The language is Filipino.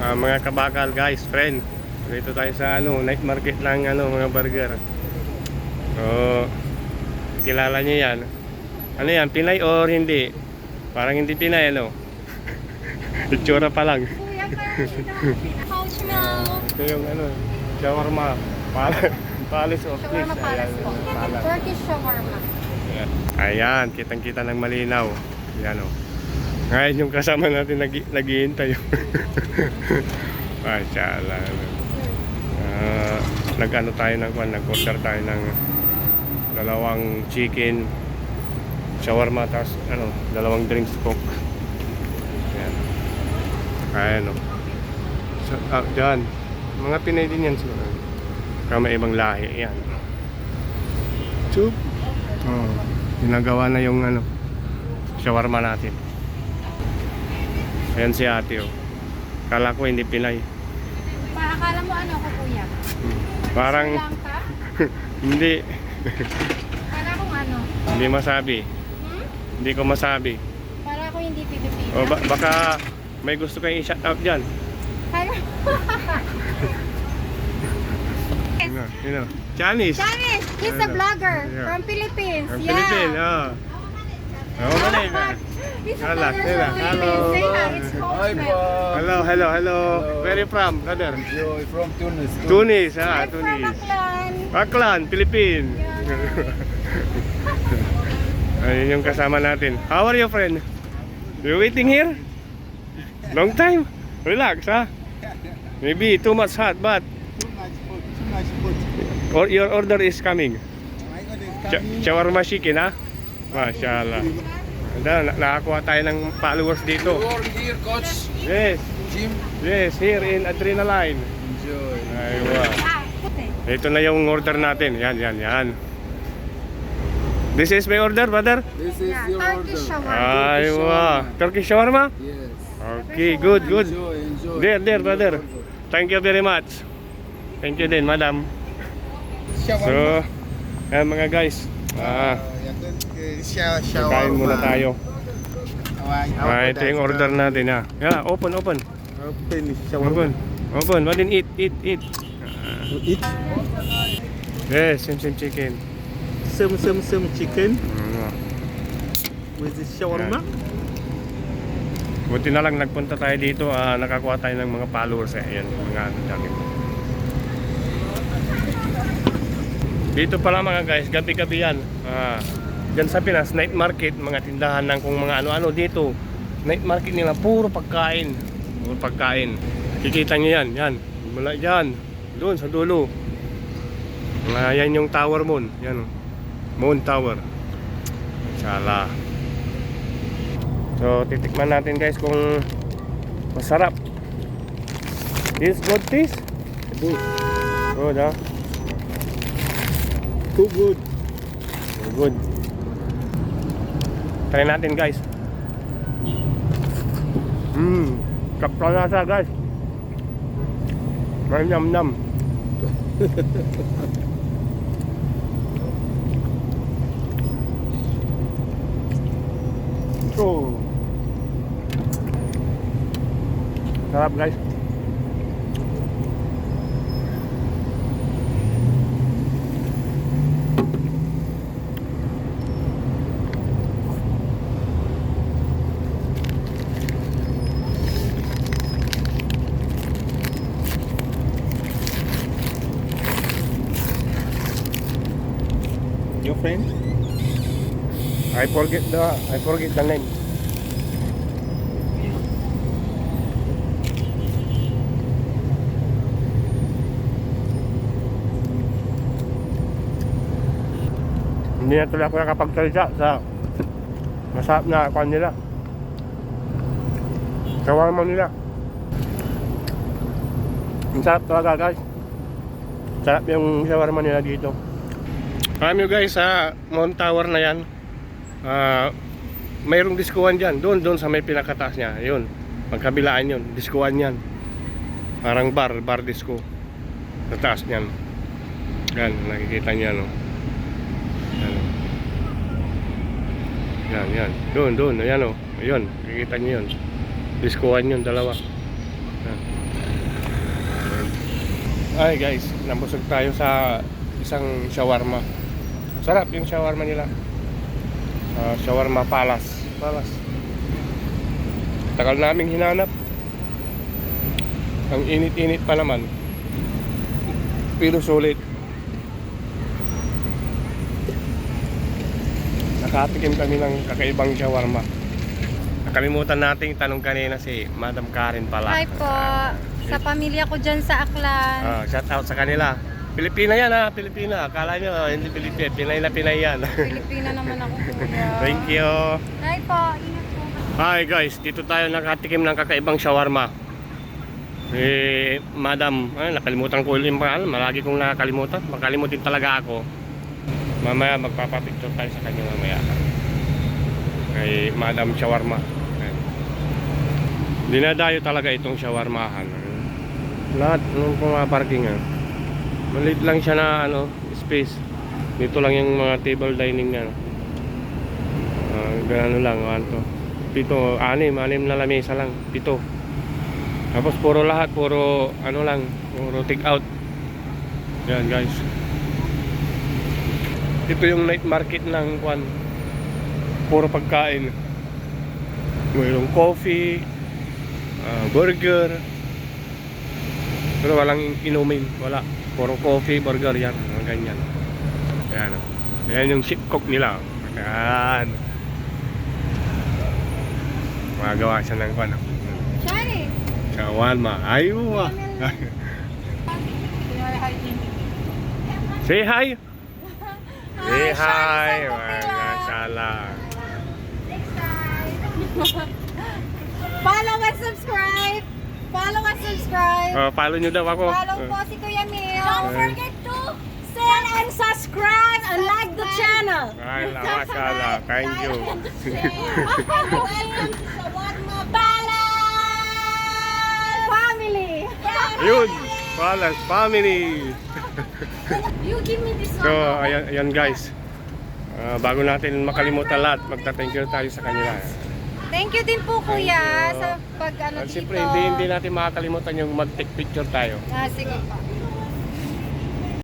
Ah, mga kabakal guys, friend. Dito tayo sa ano, night market ng ano, mga burger. So, kilala niyo yan. Ano yan, Pinay or hindi? Parang hindi Pinay, ano? Itsura pa lang. Ito yung ano, shawarma. Pal Palace of palace po. Palace. Turkish shawarma. Ayan. Ayan, kitang-kita ng malinaw. Ayan o. Ngayon yung kasama natin nag naghihintay. Mashallah. Ah, nag-ano tayo ng kwan, nag-order tayo ng dalawang chicken shawarma tapos ano, dalawang drinks coke. Ayan. Ayan o. So, ah, dyan. Mga Pinay din yan siguro. Kaya may ibang lahi. Ayan. Chup. Oh, ginagawa na yung ano, shawarma natin. Ayan si ate oh. Kala ko hindi Pinay. Para akala mo ano ko kuya? Parang Lang ka? hindi, Para akong ano? hindi masabi. Hmm? Hindi ko masabi. Para ako hindi Pilipino. O ba- baka may gusto kayong i-shout out dyan. You know, you know. Chinese. Janice, he's a vlogger Yeah. from Philippines. From yeah. Philippines. Oh. Oh, Hala, from hello. Say hi, it's Hi. Hello, hello, hello. Hello. Where you from, brother? You're from Tunis. Tunis, ah, I'm from Tunis. Aklan. Aklan, Philippines. Ayun yung kasama natin. How are you, friend? You waiting here? Long time? Relax, ha? Maybe too much hot, but Too much food. Too much food. or your order is coming. My it's Ch- coming. shawarma chicken, ha? Mashallah. Anda, na- nakakuha tayo ng followers dito. You are here, coach. Yes, Jim. yes, here in Adrenaline. Enjoy. Aywa. Ah, puti. Ito na yung order natin. Yan, yan, yan. This is my order, brother. This is Yeah, your Turkish order. shawarma. Aywa. Turkish shawarma? Yes. Okay, good, good. Enjoy, enjoy. There, there, brother. Thank you very much. Thank you din, madam. So, Shawarma. yan mga guys. Ah, yan sha- shawarma. kain muna tayo. Ay, Ah, ito yung order natin ha. Yeah, open, open. Open, Open. Open. What eat, eat, eat. Eat Yes, sim sim chicken. some some some chicken Mm. with the shawarma. Buti na lang nagpunta tayo dito, ah, nakakuha tayo ng mga followers eh. Ayan, mga ano dami. Dito pala mga guys, gabi-gabi yan. Ah, dyan sa Pinas, night market, mga tindahan ng kung mga ano-ano dito. Night market nila, puro pagkain. Puro pagkain. Kikita nyo yan, yan. Mula dyan, doon sa dulo. Ah, yan yung Tower Moon. Yan. Moon Tower. Sala. So, titikman natin guys kung masarap. This good taste? Good. Good, ha? Too good. Good. Try natin guys. Mmm. Kapralasa guys. May yum yum. so. Sarap guys. Friend? I forget the I forget the name. Hindi na tuloy ako nakapagsalita sa masarap na kwan nila. Shawarma nila. Ang sarap talaga guys. Sarap yung shawarma nila dito. Alam nyo guys sa Mount Tower na yan. Ah mayroong diskuan dyan. Doon doon sa may pinakataas niya. Yun magkabilaan yun diskuan yan. Parang bar bar disco. Sa taas niyan. Yan nakikita niya no? Yan. Yan doon doon yan o yun nakikita niyo yun. Diskuan yun dalawa. Ay guys, nabusog tayo sa isang shawarma. Sarap yung shawarma nila. Ah, shawarma Palace. Palace. Tagal naming hinanap. Ang init-init pa naman. Pero sulit. Nakatikim kami ng kakaibang shawarma. Nakalimutan nating tanong kanina si Madam Karen pala. Hi po. Sa pamilya ko dyan sa Aklan. Ah, shout out sa kanila. Pilipina yan ha, Pilipina. Akala nyo, ah, hindi Pilipina. Pinay na Pinay yan. Pilipina naman ako kuya. Thank you. Hi po. Ingat po. Hi guys, dito tayo nakatikim ng kakaibang shawarma. Eh, madam, ay, nakalimutan ko yung pangalan. Malagi kong nakakalimutan. Makalimutin talaga ako. Mamaya magpapapicture tayo sa kanya mamaya. Kay Madam Shawarma. Ayan. Dinadayo talaga itong shawarmahan. Lahat ng mga parking ah. Maliit lang siya na ano, space. Dito lang yung mga table dining niya. Ah, ganun lang, ano to. Pito, anim, anim na lamesa lang. Pito. Tapos puro lahat, puro ano lang, puro take out. Yan guys. Ito yung night market ng kwan. Puro pagkain. Mayroong coffee, ah, burger. Pero walang inumin, wala. Puro coffee, burger yan, mga ganyan. Yan. oh. Yan yung ship cook nila. Yan. Magawa siya ng kwan. oh. Chinese. Shawarma. Aywa. Say hi. Say hi. Mga sala. Follow and subscribe. Follow and subscribe. Oh, follow nyo daw ako. Follow po si Kuya Mil. Don't forget to share and subscribe and like the channel. Ay, la, masala. Thank you. Family. Yun. Palas family. You give me this So, ayan, ayan guys. Ah, bago natin makalimutan lahat, magta-thank you tayo sa kanila. Thank you din po kuya you. sa pag ano At dito. siyempre, hindi, hindi natin makakalimutan yung mag-take picture tayo. Ah, sige po.